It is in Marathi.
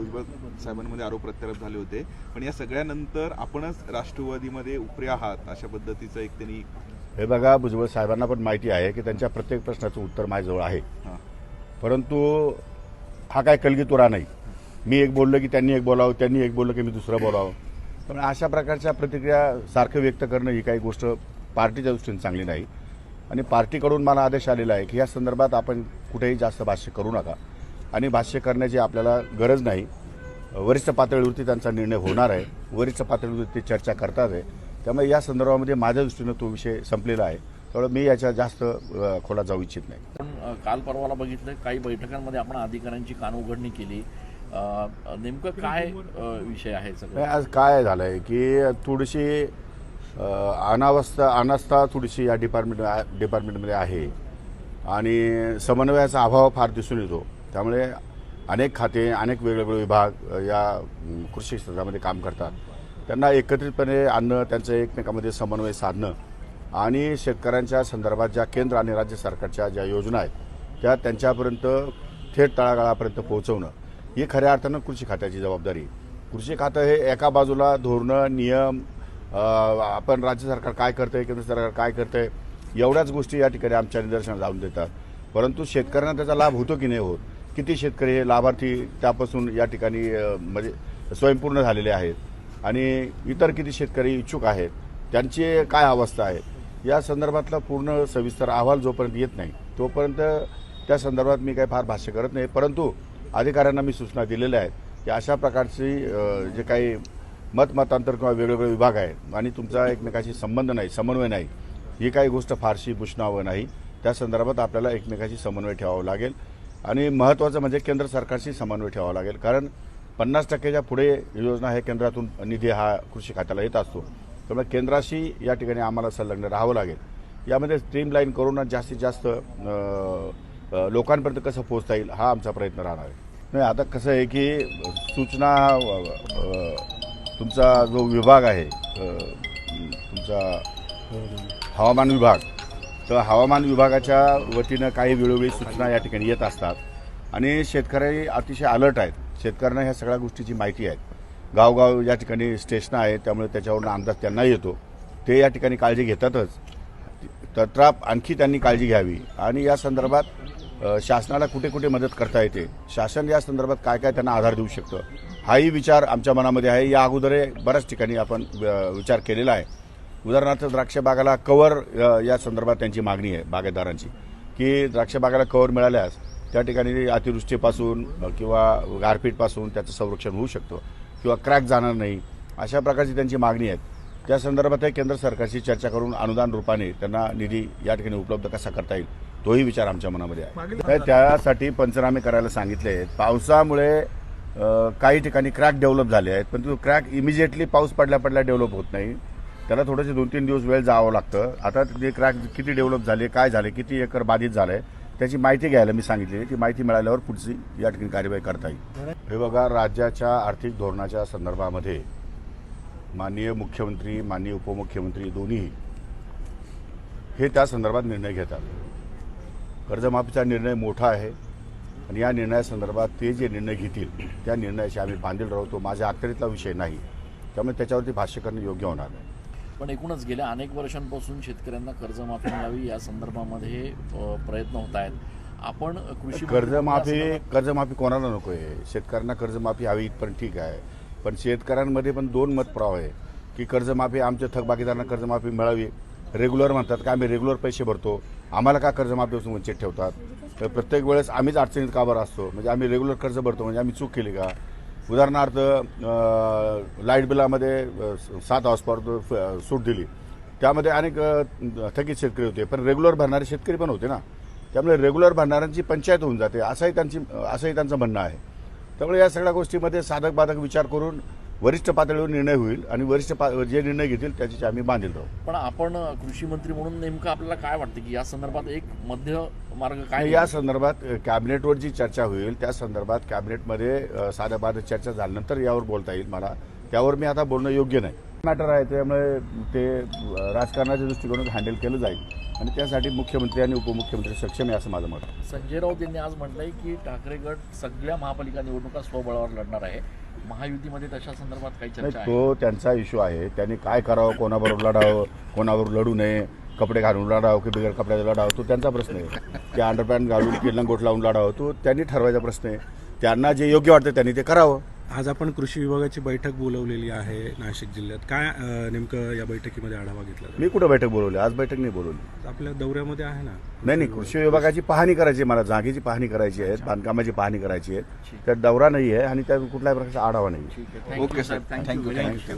भुजबळ साहेबांमध्ये आरोप प्रत्यारोप झाले होते. पण या सगळ्यानंतर आपणच राष्ट्रवादीमध्ये उपरे आहात अशा पद्धतीचं एक त्यांनी हे बघा भुजबळ साहेबांना पण माहिती आहे की त्यांच्या प्रत्येक प्रश्नाचं उत्तर माझ्याजवळ आहे. परंतु हा काय कलगीतुरा नाही. मी एक बोललो की त्यांनी एक बोलावं त्यांनी एक बोललं की मी दुसरं बोलावं. पण अशा प्रकारच्या प्रतिक्रिया सारखं व्यक्त करणं ही काही गोष्ट पार्टीच्या दृष्टीने चांगली नाही. आणि पार्टीकडून मला आदेश आलेला आहे की या संदर्भात आपण कुठेही जास्त भाष्य करू नका. आणि भाष्य करण्याची आपल्याला गरज नाही. वरिष्ठ पातळीवरती त्यांचा निर्णय होणार आहे. वरिष्ठ पातळीवरती चर्चा करतात आहे. त्यामुळे या संदर्भामध्ये माझ्या दृष्टीनं तो विषय संपलेला आहे. त्यामुळे मी याच्या जास्त अ, खोलात जाऊ इच्छित नाही. पण काल परवाला बघितलं काही बैठकांमध्ये आपण अधिकाऱ्यांची कानउघडणी केली. अ, नेमकं काय विषय आहे सगळं? आज काय झालंय की थोडीशी अनावस्था अनास्था थोडीशी या डिपार्टमेंट डिपार्टमेंटमध्ये आहे. आणि समन्वयाचा अभाव फार दिसून येतो. त्यामुळे अनेक खाते अनेक वेगवेगळे विभाग या कृषी क्षेत्रामध्ये काम करतात. त्यांना एकत्रितपणे आणणं त्यांचं एकमेकामध्ये समन्वय साधणं आणि शेतकऱ्यांच्या संदर्भात ज्या केंद्र आणि राज्य सरकारच्या ज्या योजना आहेत त्या त्यांच्यापर्यंत थेट तळागाळापर्यंत पोहोचवणं ही खऱ्या अर्थानं कृषी खात्याची जबाबदारी. कृषी खातं हे एका बाजूला धोरणं नियम आपण राज्य सरकार काय करतंय केंद्र सरकार काय करतंय एवढ्याच गोष्टी या ठिकाणी आमच्या निदर्शनात लावून देतात. परंतु शेतकऱ्यांना त्याचा लाभ होतो की नाही होत किती शेतकरी हे लाभार्थी त्यापासून या ठिकाणी म्हणजे स्वयंपूर्ण झालेले आहेत आणि इतर किती शेतकरी इच्छुक आहेत त्यांची काय अवस्था आहे या संदर्भातला पूर्ण सविस्तर अहवाल जोपर्यंत येत नाही तोपर्यंत त्या संदर्भात मी काही फार भाष्य करत नाही. परंतु अधिकाऱ्यांना मी सूचना दिलेल्या आहेत की अशा प्रकारची जे काही मतमतांतर किंवा वेगवेगळे विभाग आहेत आणि तुमचा एकमेकाशी संबंध नाही समन्वय नाही ही काही गोष्ट फारशी भूषणावं नाही. त्या संदर्भात आपल्याला एकमेकाशी समन्वय ठेवावा लागेल. आणि महत्त्वाचं म्हणजे केंद्र सरकारशी समन्वय ठेवावा लागेल. कारण पन्नास टक्क्याच्या पुढे योजना हे केंद्रातून निधी हा कृषी खात्याला येत असतो. त्यामुळे केंद्राशी या ठिकाणी आम्हाला संलग्न राहावं लागेल. यामध्ये स्ट्रीमलाईन करून जास्तीत जास्त लोकांपर्यंत कसं पोहोचता येईल हा आमचा प्रयत्न राहणार आहे. नाही आता कसं आहे की सूचना तुमचा जो विभाग आहे तुमचा हवामान विभाग तर हवामान विभागाच्या वतीनं काही वेळोवेळी सूचना या ठिकाणी येत असतात. आणि शेतकरी अतिशय अलर्ट आहेत. शेतकऱ्यांना ह्या सगळ्या गोष्टीची माहिती आहे गावगाव या ठिकाणी स्टेशनं आहेत त्यामुळे त्याच्यावरून अंदाज त्यांना येतो. ते या ठिकाणी काळजी घेतातच. तत्राप आणखी त्यांनी काळजी घ्यावी. आणि या संदर्भात शासनाला कुठे कुठे मदत करता येते? शासन या संदर्भात काय काय त्यांना आधार देऊ शकतं? हाही विचार आमच्या मनामध्ये आहे. या अगोदर बऱ्याच ठिकाणी आपण विचार केलेला आहे. उदाहरणार्थ द्राक्ष बागाला कवर या संदर्भात त्यांची मागणी आहे बागेदारांची की द्राक्ष बागाला कवर मिळाल्यास त्या ठिकाणी अतिवृष्टीपासून किंवा गारपीटपासून त्याचं संरक्षण होऊ शकतं किंवा क्रॅक जाणार नाही अशा प्रकारची त्यांची मागणी आहे त्या संदर्भातही केंद्र सरकारशी चर्चा करून अनुदान रूपाने त्यांना निधी या ठिकाणी उपलब्ध कसा करता येईल तोही विचार आमच्या मनामध्ये आहे. त्यासाठी पंचनामे करायला सांगितले आहेत. पावसामुळे काही ठिकाणी क्रॅक डेव्हलप झाले आहेत पण तो क्रॅक इमिजिएटली पाऊस पडल्या पडल्या डेव्हलप होत नाही. त्याला थोडेसे दोन तीन दिवस वेळ जावं लागतं. आता ते क्रॅक किती डेव्हलप झाले काय झाले किती एकर बाधित झालंय त्याची माहिती घ्यायला मी सांगितली ती माहिती मिळाल्यावर पुढची या ठिकाणी कार्यवाही करता येईल. हे बघा राज्याच्या आर्थिक धोरणाच्या संदर्भामध्ये माननीय मुख्यमंत्री माननीय उपमुख्यमंत्री दोन्ही हे त्या संदर्भात निर्णय घेतात. कर्जमाफीचा निर्णय मोठा आहे आणि या निर्णयासंदर्भात ते जे निर्णय घेतील त्या निर्णयाशी आम्ही बांधील राहतो माझ्या अखत्यारीतला विषय नाही. त्यामुळे त्याच्यावरती भाष्य करणं योग्य होणार नाही. पण एकूणच गेल्या अनेक वर्षांपासून शेतकऱ्यांना कर्जमाफी मिळावी या संदर्भामध्ये प्रयत्न होत आहेत. आपण कृषी कर्जमाफी कर्जमाफी कोणाला नको आहे? शेतकऱ्यांना कर्जमाफी हवी इथपर्यंत ठीक आहे. पण शेतकऱ्यांमध्ये पण दोन मत प्रवाह आहे की कर्जमाफी आमच्या थकबाकीदारांना कर्जमाफी मिळावी. रेग्युलर म्हणतात का आम्ही रेग्युलर पैसे भरतो. आम्हाला का कर्जमाफीपासून वंचित ठेवतात? तर प्रत्येक वेळेस आम्हीच अडचणीत का बरं असतो? म्हणजे आम्ही रेग्युलर कर्ज भरतो म्हणजे आम्ही चूक केली का? उदाहरणार्थ लाइट बिलामध्ये सात हॉर्स सूट दिली. त्यामध्ये अनेक थकीत शेतकरी होते पण रेग्युलर भरणारे शेतकरी पण होते ना. त्यामुळे रेग्युलर भरणाऱ्यांची पंचायत होऊन जाते असंही त्यांची असंही त्यांचं म्हणणं आहे. त्यामुळे या सगळ्या गोष्टीमध्ये साधक बाधक विचार करून वरिष्ठ पातळीवर निर्णय होईल आणि वरिष्ठ पा जे निर्णय घेतील त्याची आम्ही बांधील राहू पण आपण कृषी मंत्री म्हणून नेमकं आपल्याला काय वाटतं की या संदर्भात एक मध्य मार्ग काय या संदर्भात कॅबिनेटवर जी चर्चा होईल त्या संदर्भात कॅबिनेटमध्ये अ, साध्या बाधक चर्चा झाल्यानंतर यावर बोलता येईल मला. त्यावर मी आता बोलणं योग्य नाही. मॅटर आहे त्यामुळे ते राजकारणाच्या दृष्टिकोनातून हँडल केलं जाईल आणि त्यासाठी मुख्यमंत्री आणि उपमुख्यमंत्री सक्षम आहे असं माझं मत. संजय राऊत यांनी आज म्हटलंय की ठाकरे गट सगळ्या महापालिका निवडणुका स्वबळावर लढणार आहे. महायुतीमध्ये तशा संदर्भात काही चर्चा आहे? तो त्यांचा इश्यू आहे. त्यांनी काय करावं कोणाबरोबर लढावं कोणाबरोबर लढू नये कपडे घालून लढावं की बिगर कपड्याचा लढावं तो त्यांचा प्रश्न आहे. की अंडरपॅन्ट घालून किल्ला गोट लावून लढावं तो त्यांनी ठरवायचा प्रश्न आहे. त्यांना जे योग्य वाटतं त्यांनी ते करावं. आज आपण कृषी विभागाची बैठक बोलवलेली आहे नाशिक जिल्ह्यात. काय नेमकं या बैठकीमध्ये आढावा घेतला? मी कुठं बैठक बोलवली? आज बैठक नाही बोलवली. आपल्या दौऱ्यामध्ये आहे ना? नाही नाही कृषी विभागाची पाहणी करायची आहे मला जागेची पाहणी करायची आहे बांधकामाची पाहणी करायची आहे. त्यात दौरा नाही आहे आणि त्यात कुठल्याही प्रकारचा आढावा नाही ओके सर. थँक्यू. थँक्यू.